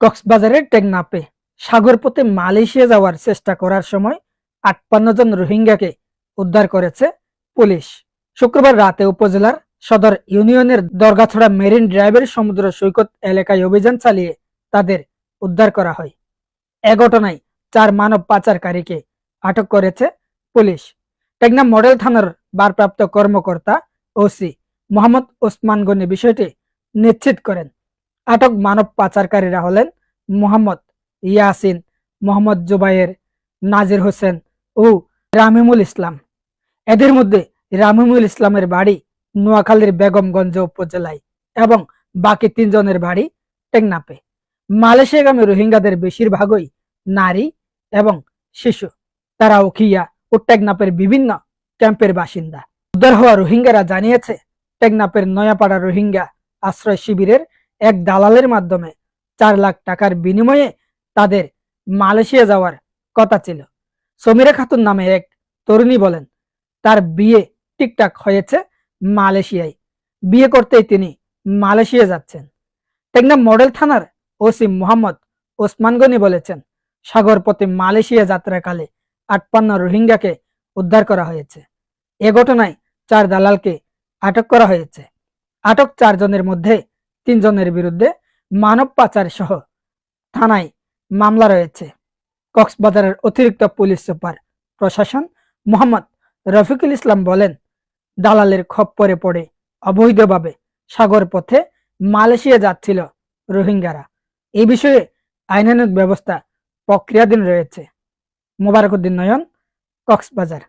কক্সবাজারের টেকনাপে সাগরপথে মালয়েশিয়া যাওয়ার চেষ্টা করার সময় আটপান্ন জন রোহিঙ্গাকে উদ্ধার করেছে পুলিশ। শুক্রবার রাতে উপজেলার সদর ইউনিয়নের দরগাছড়া মেরিন ড্রাইভের সমুদ্র সৈকত এলাকায় অভিযান চালিয়ে তাদের উদ্ধার করা হয়। এ ঘটনায় চার মানব পাচারকারীকে আটক করেছে পুলিশ। টেকনাফ মডেল থানার ভারপ্রাপ্ত কর্মকর্তা ওসি মোহাম্মদ ওসমান গনি বিষয়টি নিশ্চিত করেন। আটক মানব পাচারকারীরা হলেন মোহাম্মদ ইয়াসিন, মোহাম্মদ জুবাইর, নাজির হোসেন ও রামিমুল ইসলাম। এদের মধ্যে রামিমুল ইসলামের বাড়ি নোয়াখালীর বেগমগঞ্জ উপজেলায় এবং বাকি তিনজনের বাড়ি টেকনাপে মালয়েশিয়াগামী রোহিঙ্গাদের বেশিরভাগই নারী এবং শিশু। তারা উখিয়া ও টেকনাপের বিভিন্ন ক্যাম্পের বাসিন্দা। উদ্ধার হওয়া রোহিঙ্গারা জানিয়েছে টেকনাপের নয়াপাড়া রোহিঙ্গা আশ্রয় শিবিরের এক দালালের মাধ্যমে চার লাখ টাকার বিনিময়ে তাদের মালয়েশিয়া যাওয়ার কথা ছিল। সমীরা খাতুন নামে এক তরুণী বলেন, তার বিয়ে ঠিকঠাক হয়েছে মালয়েশিয়ায়। বিয়ে করতেই তিনি মালয়েশিয়া যাচ্ছেন। টেকনাফ মডেল থানার ওসি মোহাম্মদ ওসমান গনি বলেছেন সাগরপথে মালয়েশিয়া যাত্রাকালে আটপান্ন রোহিঙ্গাকে উদ্ধার করা হয়েছে। এ ঘটনায় চার দালালকে আটক করা হয়েছে। আটক চারজনের মধ্যে তিনজনের বিরুদ্ধে মানব পাচার সহ থানায় মামলা রয়েছে। কক্সবাজারের অতিরিক্ত পুলিশ সুপার প্রশাসন মোহাম্মদ রফিকুল ইসলাম বলেন, দালালের খপ্পরে পড়ে অবৈধভাবে সাগর পথে মালয়েশিয়া যাচ্ছিল রোহিঙ্গারা। এই বিষয়ে আইনানুগ ব্যবস্থা প্রক্রিয়াধীন রয়েছে। মোবারকুদ্দিন নয়ন, কক্সবাজার।